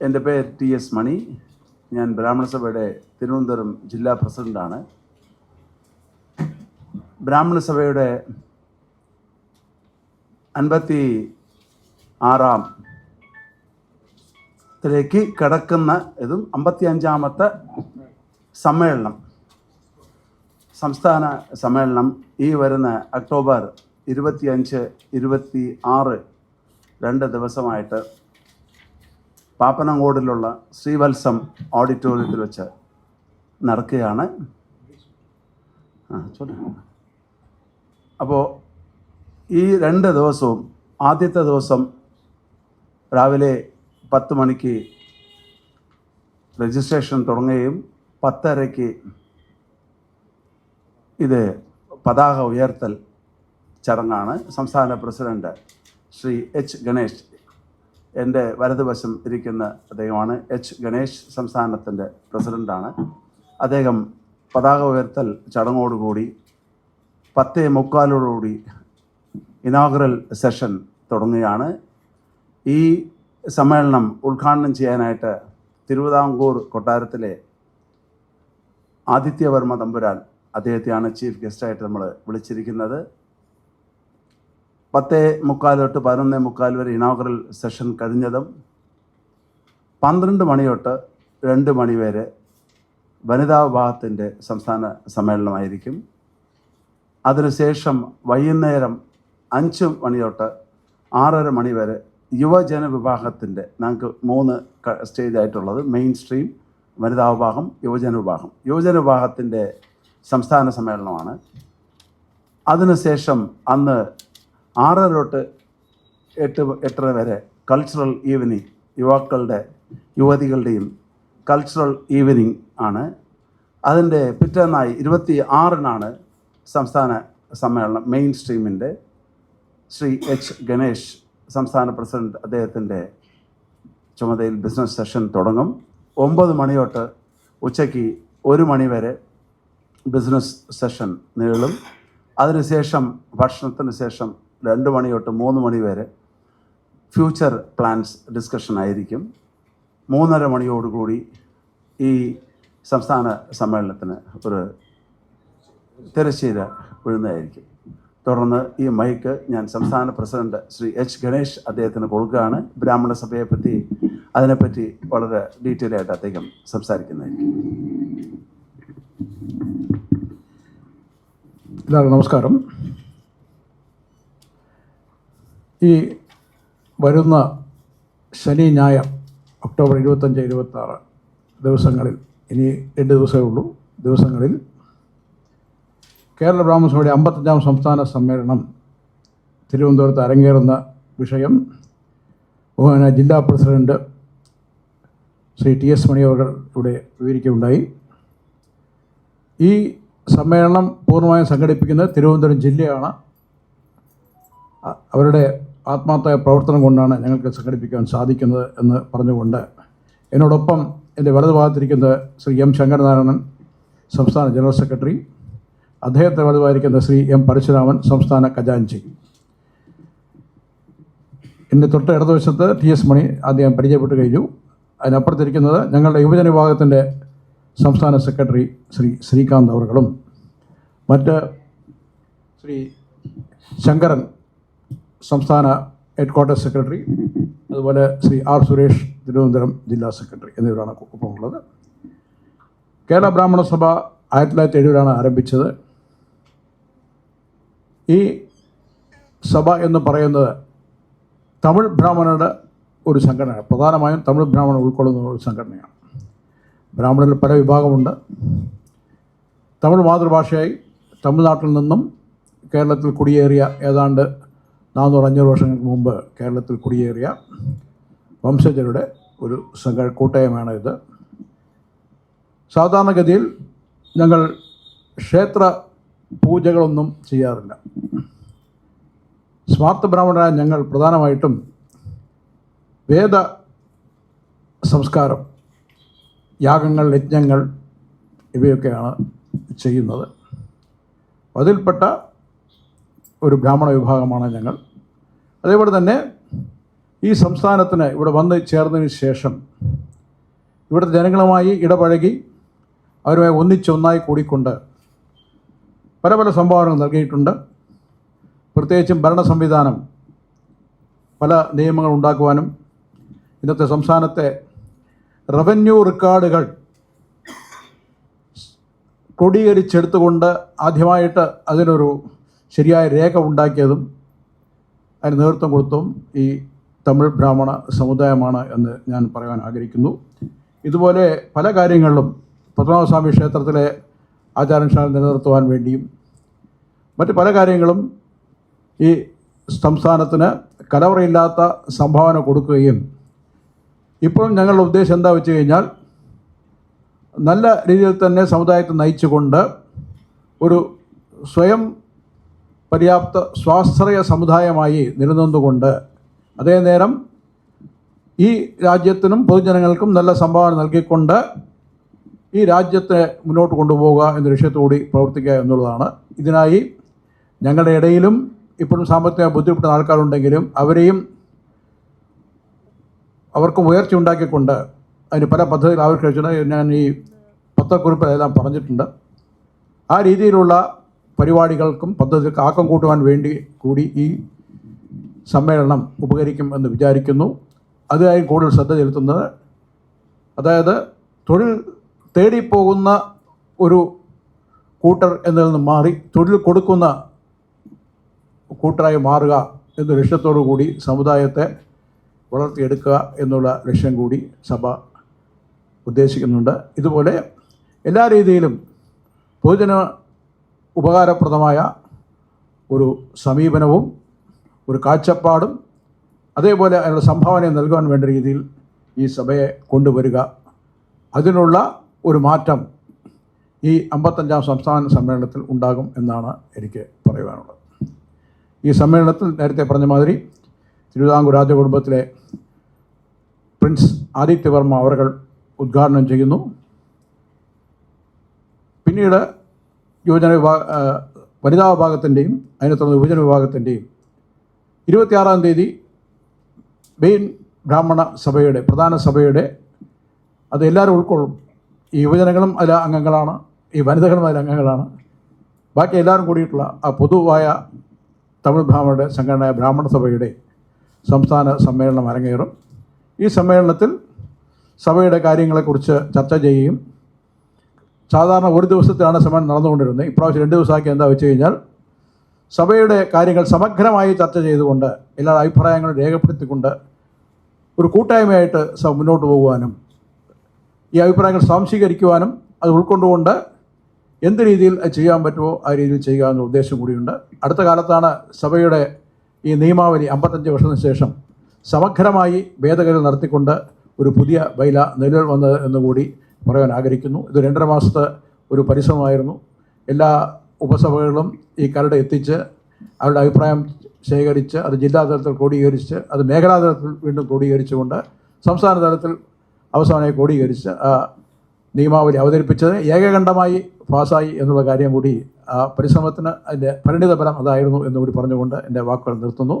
എന്റെ പേര് T S മണി. ഞാൻ ബ്രാഹ്മണ സഭയുടെ തിരുവനന്തപുരം ജില്ലാ പ്രസിഡന്റാണ് ബ്രാഹ്മണ സഭയുടെ അൻപത്തി ആറാം ത്തിലേക്ക് കിടക്കുന്ന ഇതും അമ്പത്തി അഞ്ചാമത്തെ സമ്മേളനം സംസ്ഥാന സമ്മേളനം ഈ വരുന്ന ഒക്ടോബർ ഇരുപത്തിയഞ്ച് ഇരുപത്തി ആറ് രണ്ട് ദിവസമായിട്ട് പാപ്പനങ്കോടിലുള്ള ശ്രീവത്സം ഓഡിറ്റോറിയത്തിൽ വെച്ച് നടക്കുകയാണ്. ആ അപ്പോൾ ഈ രണ്ട് ദിവസവും ആദ്യത്തെ ദിവസം രാവിലെ പത്ത് മണിക്ക് രജിസ്ട്രേഷൻ തുടങ്ങുകയും പത്തരയ്ക്ക് ഇത് പതാക ഉയർത്തൽ ചടങ്ങാണ്. സംസ്ഥാന പ്രസിഡന്റ് ശ്രീ എച്ച് ഗണേഷ് എന്റെ വലതുവശം ഇരിക്കുന്ന അദ്ദേഹമാണ് എച്ച്. ഗണേഷ് സംസ്ഥാനത്തിന്റെ പ്രസിഡന്റാണ് അദ്ദേഹം പതാക ഉയർത്തൽ ചടങ്ങോടുകൂടി പത്തേ മുക്കാലോടുകൂടി ഇനാഗ്രൽ സെഷൻ തുടങ്ങുകയാണ്. ഈ സമ്മേളനം ഉദ്ഘാടനം ചെയ്യാനായിട്ട് തിരുവിതാംകൂർ കൊട്ടാരത്തിലെ ആദിത്യവർമ്മ തമ്പുരാൻ അദ്ദേഹത്തെയാണ് ചീഫ് ഗസ്റ്റായിട്ട് നമ്മൾ വിളിച്ചിരിക്കുന്നത്. പത്തേ മുക്കാൽ തൊട്ട് പതിനൊന്നേ മുക്കാൽ വരെ ഇനോഗ്രൽ സെഷൻ കഴിഞ്ഞതും പന്ത്രണ്ട് മണി തൊട്ട് രണ്ട് മണി വരെ വനിതാ വിഭാഗത്തിന്റെ സംസ്ഥാന സമ്മേളനമായിരിക്കും. അതിനുശേഷം വൈകുന്നേരം അഞ്ച് മണി തൊട്ട് ആറര മണി വരെ യുവജന വിഭാഗത്തിന്റെ ഞങ്ങൾക്ക് മൂന്ന് സ്റ്റേജായിട്ടുള്ളത് മെയിൻ സ്ട്രീം വനിതാ വിഭാഗം യുവജന വിഭാഗം. യുവജന വിഭാഗത്തിന്റെ സംസ്ഥാന സമ്മേളനമാണ്. അതിനുശേഷം അന്ന് ആറര തൊട്ട് എട്ട് എട്ടര വരെ കൾച്ചറൽ ഈവനിങ് യുവാക്കളുടെ യുവതികളുടെയും കൾച്ചറൽ ഈവനിങ് ആണ്. അതിന്റെ പിറ്റേന്നായി ഇരുപത്തി ആറിനാണ് സംസ്ഥാന സമ്മേളനം മെയിൻ സ്ട്രീമിന്റെ ശ്രീ എച്ച് ഗണേഷ് സംസ്ഥാന പ്രസിഡന്റ് അദ്ദേഹത്തിന്റെ ചുമതലയിൽ ബിസിനസ് സെഷൻ തുടങ്ങും. ഒമ്പത് മണി തൊട്ട് ഉച്ചയ്ക്ക് ഒരു മണി വരെ ബിസിനസ് സെഷൻ നീളും. അതിനുശേഷം ഭക്ഷണത്തിന് ശേഷം രണ്ട് മണി തൊട്ട് മൂന്ന് മണി വരെ ഫ്യൂച്ചർ പ്ലാൻസ് ഡിസ്കഷൻ ആയിരിക്കും. മൂന്നര മണിയോടുകൂടി ഈ സംസ്ഥാന സമ്മേളനത്തിന് ഒരു തിരശ്ശീല വീഴുന്നതായിരിക്കും. തുടർന്ന് ഈ മൈക്ക് ഞാൻ സംസ്ഥാന പ്രസിഡന്റ് ശ്രീ എച്ച് ഗണേഷ് അദ്ദേഹത്തിന് കൊടുക്കുകയാണ്. ബ്രാഹ്മണ സഭയെ പറ്റി അതിനെപ്പറ്റി വളരെ ഡീറ്റെയിൽ ആയിട്ട് അദ്ദേഹം സംസാരിക്കുന്നതായിരിക്കും. എല്ലാവർക്കും നമസ്കാരം. ഈ വരുന്ന ശനി ഞായർ ഒക്ടോബർ ഇരുപത്തഞ്ച് ഇരുപത്താറ് ദിവസങ്ങളിൽ ഇനി രണ്ട് ദിവസമേ ഉള്ളൂ ദിവസങ്ങളിൽ കേരള ബ്രാഹ്മണ സഭയുടെ അമ്പത്തഞ്ചാം സംസ്ഥാന സമ്മേളനം തിരുവനന്തപുരത്ത് അരങ്ങേറുന്ന വിഷയം. ബഹുമാന ജില്ലാ president Shri T S Mani അവർ ഇവിടെ വിവരിക്കുകയുണ്ടായി. ഈ സമ്മേളനം പൂർണമായും സംഘടിപ്പിക്കുന്നത് തിരുവനന്തപുരം ജില്ലയാണ്. അവരുടെ ആത്മാർത്ഥമായ പ്രവർത്തനം കൊണ്ടാണ് ഞങ്ങൾക്ക് സംഘടിപ്പിക്കാൻ സാധിക്കുന്നത് എന്ന് പറഞ്ഞുകൊണ്ട് എന്നോടൊപ്പം എന്റെ വലതു ഭാഗത്തിരിക്കുന്നത് ശ്രീ എം ശങ്കരനാരായണൻ സംസ്ഥാന ജനറൽ സെക്രട്ടറി അദ്ദേഹത്തെ വലുതായിരിക്കുന്ന ശ്രീ എം പരശുരാമൻ സംസ്ഥാന ഖജാൻജി എന്റെ തൊട്ട് ഇടതുവശത്ത് ടി എസ് മണി അദ്ദേഹം പരിചയപ്പെട്ട് കഴിഞ്ഞു. അതിനപ്പുറത്തിരിക്കുന്നത് ഞങ്ങളുടെ യുവജന വിഭാഗത്തിന്റെ സംസ്ഥാന സെക്രട്ടറി ശ്രീ ശ്രീകാന്ത് അവർകളും. മറ്റ് ശ്രീ ശങ്കരൻ സംസ്ഥാന ഹെഡ് ക്വാർട്ടേഴ്സ് സെക്രട്ടറി അതുപോലെ ശ്രീ ആർ സുരേഷ് തിരുവനന്തപുരം ജില്ലാ സെക്രട്ടറി എന്നിവരാണ് ഒപ്പമുള്ളത്. കേരള ബ്രാഹ്മണ സഭ ആയിരത്തി തൊള്ളായിരത്തി എഴുപതിലാണ് ആരംഭിച്ചത്. ഈ സഭ എന്ന് പറയുന്നത് തമിഴ് ബ്രാഹ്മണരുടെ ഒരു സംഘടനയാണ്. പ്രധാനമായും തമിഴ് ബ്രാഹ്മണർ ഉൾക്കൊള്ളുന്ന ഒരു സംഘടനയാണ്. ബ്രാഹ്മണരിൽ പല വിഭാഗമുണ്ട്. തമിഴ് മാതൃഭാഷയായി തമിഴ്നാട്ടിൽ നിന്നും കേരളത്തിൽ കുടിയേറിയ ഏതാണ്ട് നാനൂറ് അഞ്ഞൂറ് വർഷങ്ങൾക്ക് മുമ്പ് കേരളത്തിൽ കുടിയേറിയ വംശജരുടെ ഒരു സംഘ കൂട്ടയമാണ് ഇത്. സാധാരണഗതിയിൽ ഞങ്ങൾ ക്ഷേത്ര പൂജകളൊന്നും ചെയ്യാറില്ല. സ്വാർത്ഥ ബ്രാഹ്മണരായ ഞങ്ങൾ പ്രധാനമായിട്ടും വേദ സംസ്കാരം യാഗങ്ങൾ യജ്ഞങ്ങൾ ഇവയൊക്കെയാണ് ചെയ്യുന്നത്. അതിൽപ്പെട്ട ഒരു ബ്രാഹ്മണ വിഭാഗമാണ് ഞങ്ങൾ. അതേപോലെ തന്നെ ഈ സംസ്ഥാനത്തിന് ഇവിടെ വന്ന് ചേർന്നതിന് ശേഷം ഇവിടുത്തെ ജനങ്ങളുമായി ഇടപഴകി അവരുമായി ഒന്നിച്ചൊന്നായി കൂടിക്കൊണ്ട് പല പല സംഭാവനകൾ നൽകിയിട്ടുണ്ട്. പ്രത്യേകിച്ചും ഭരണ സംവിധാനം പല നിയമങ്ങൾ ഉണ്ടാക്കുവാനും ഇന്നത്തെ സംസ്ഥാനത്തെ റവന്യൂ റെക്കോർഡുകൾ ക്രോഡീകരിച്ചെടുത്തുകൊണ്ട് ആദ്യമായിട്ട് അതിനൊരു ശരിയായ രേഖ ഉണ്ടാക്കിയതും അതിന് നേതൃത്വം കൊടുത്തും ഈ തമിഴ് ബ്രാഹ്മണ സമുദായമാണ് എന്ന് ഞാൻ പറയാൻ ആഗ്രഹിക്കുന്നു. ഇതുപോലെ പല കാര്യങ്ങളിലും പത്മനാഭസ്വാമി ക്ഷേത്രത്തിലെ ആചാരനുഷ്ഠാനം നിലനിർത്തുവാൻ വേണ്ടിയും മറ്റ് പല കാര്യങ്ങളും ഈ സംസ്ഥാനത്തിന് കലവറയില്ലാത്ത സംഭാവന കൊടുക്കുകയും ഇപ്പോഴും ഞങ്ങളുടെ ഉദ്ദേശം എന്താ വെച്ച് കഴിഞ്ഞാൽ നല്ല രീതിയിൽ തന്നെ സമുദായത്തെ നയിച്ചുകൊണ്ട് ഒരു സ്വയം പര്യാപ്ത സ്വാശ്രയ സമുദായമായി നിലനിന്നുകൊണ്ട് അതേ നേരം ഈ രാജ്യത്തിനും പൊതുജനങ്ങൾക്കും നല്ല സംഭാവന നൽകിക്കൊണ്ട് ഈ രാജ്യത്തെ മുന്നോട്ട് കൊണ്ടുപോവുക എന്ന ലക്ഷ്യത്തോടി പ്രവർത്തിക്കുക എന്നുള്ളതാണ്. ഇതിനായി ഞങ്ങളുടെ ഇടയിലും ഇപ്പോഴും സാമ്പത്തിക ബുദ്ധിമുട്ടുന്ന ആൾക്കാരുണ്ടെങ്കിലും അവരെയും അവർക്കും ഉയർച്ച ഉണ്ടാക്കിക്കൊണ്ട് അതിന് പല പദ്ധതികൾ ആവിഷ്കരിച്ചിട്ടുണ്ട്. ഞാൻ ഈ പത്രക്കുറിപ്പിലെല്ലാം പറഞ്ഞിട്ടുണ്ട്. ആ രീതിയിലുള്ള പരിപാടികൾക്കും പദ്ധതികൾക്ക് ആക്കം കൂട്ടുവാൻ വേണ്ടി കൂടി ഈ സമ്മേളനം ഉപകരിക്കും എന്ന് വിചാരിക്കുന്നു. അതിനായി കൂടുതൽ ശ്രദ്ധ ചെലുത്തുന്നത് അതായത് തൊഴിൽ തേടിപ്പോകുന്ന ഒരു കൂട്ടർ എന്നതിൽ നിന്ന് മാറി തൊഴിൽ കൊടുക്കുന്ന കൂട്ടരായി മാറുക എന്ന ലക്ഷ്യത്തോടു കൂടി സമുദായത്തെ വളർത്തിയെടുക്കുക എന്നുള്ള ലക്ഷ്യം കൂടി സഭ ഉദ്ദേശിക്കുന്നുണ്ട്. ഇതുപോലെ എല്ലാ രീതിയിലും പൊതുജന ഉപകാരപ്രദമായ ഒരു സമീപനവും ഒരു കാഴ്ചപ്പാടും അതേപോലെ അതിനുള്ള സംഭാവനയും നൽകുവാൻ വേണ്ട രീതിയിൽ ഈ സഭയെ കൊണ്ടുവരിക. അതിനുള്ള ഒരു മാറ്റം ഈ അമ്പത്തഞ്ചാം സംസ്ഥാന സമ്മേളനത്തിൽ ഉണ്ടാകും എന്നാണ് എനിക്ക് പറയുവാനുള്ളത്. ഈ സമ്മേളനത്തിൽ നേരത്തെ പറഞ്ഞ മാതിരി തിരുവിതാംകൂർ രാജകുടുംബത്തിലെ പ്രിൻസ് ആദിത്യവർമ്മ അവർകൾ ഉദ്ഘാടനം ചെയ്യുന്നു. പിന്നീട് യുവജന വിഭാഗ വനിതാ വിഭാഗത്തിന്റെയും അതിനെ തുടർന്ന് യുവജന വിഭാഗത്തിന്റെയും ഇരുപത്തിയാറാം തീയതി മെയിൻ ബ്രാഹ്മണ സഭയുടെ പ്രധാന സഭയുടെ അത് എല്ലാവരും ഉൾക്കൊള്ളും. ഈ യുവജനങ്ങളും അതിൽ അംഗങ്ങളാണ് ഈ വനിതകളും അതിൽ അംഗങ്ങളാണ്. ബാക്കി എല്ലാവരും കൂടിയിട്ടുള്ള ആ പൊതുവായ തമിഴ് ബ്രാഹ്മണരുടെ സംഘടനയായ ബ്രാഹ്മണ സഭയുടെ സംസ്ഥാന സമ്മേളനം അരങ്ങേറും. ഈ സമ്മേളനത്തിൽ സഭയുടെ കാര്യങ്ങളെക്കുറിച്ച് ചർച്ച ചെയ്യുകയും സാധാരണ ഒരു ദിവസത്തിലാണ് സമ്മേളനം നടന്നുകൊണ്ടിരുന്നത്. ഇപ്രാവശ്യം രണ്ട് ദിവസമാക്കി എന്താ വെച്ച് കഴിഞ്ഞാൽ സഭയുടെ കാര്യങ്ങൾ സമഗ്രമായി ചർച്ച ചെയ്തുകൊണ്ട് എല്ലാ അഭിപ്രായങ്ങളും രേഖപ്പെടുത്തിക്കൊണ്ട് ഒരു കൂട്ടായ്മയായിട്ട് മുന്നോട്ട് പോകുവാനും ഈ അഭിപ്രായങ്ങൾ സ്വാംശീകരിക്കുവാനും അത് ഉൾക്കൊണ്ടുകൊണ്ട് എന്ത് രീതിയിൽ ചെയ്യാൻ പറ്റുമോ ആ രീതിയിൽ ചെയ്യുക എന്ന ഉദ്ദേശം കൂടിയുണ്ട്. അടുത്ത കാലത്താണ് സഭയുടെ ഈ നിയമാവലി അമ്പത്തഞ്ച് വർഷത്തിന് ശേഷം സമഗ്രമായി ഭേദഗതി നടത്തിക്കൊണ്ട് ഒരു പുതിയ ബൈല നിലവിൽ വന്നത് എന്നുകൂടി പറയാൻ ആഗ്രഹിക്കുന്നു. ഇത് രണ്ടര മാസത്തെ ഒരു പരിശ്രമമായിരുന്നു. എല്ലാ ഉപസഭകളിലും ഈ കരട് എത്തിച്ച് അവരുടെ അഭിപ്രായം ശേഖരിച്ച് അത് ജില്ലാതലത്തിൽ ക്രോഡീകരിച്ച് അത് മേഖലാതലത്തിൽ വീണ്ടും ക്രോഡീകരിച്ചുകൊണ്ട് സംസ്ഥാന തലത്തിൽ അവസാനമായി ക്രോഡീകരിച്ച് ആ നിയമാവലി അവതരിപ്പിച്ചത് ഏകകണ്ഠമായി പാസ്സായി എന്നുള്ള കാര്യം കൂടി ആ പരിശ്രമത്തിന് അതിന്റെ പരിണിത ഫലം അതായിരുന്നു എന്നുകൂടി പറഞ്ഞുകൊണ്ട് എന്റെ വാക്കുകൾ നിർത്തുന്നു.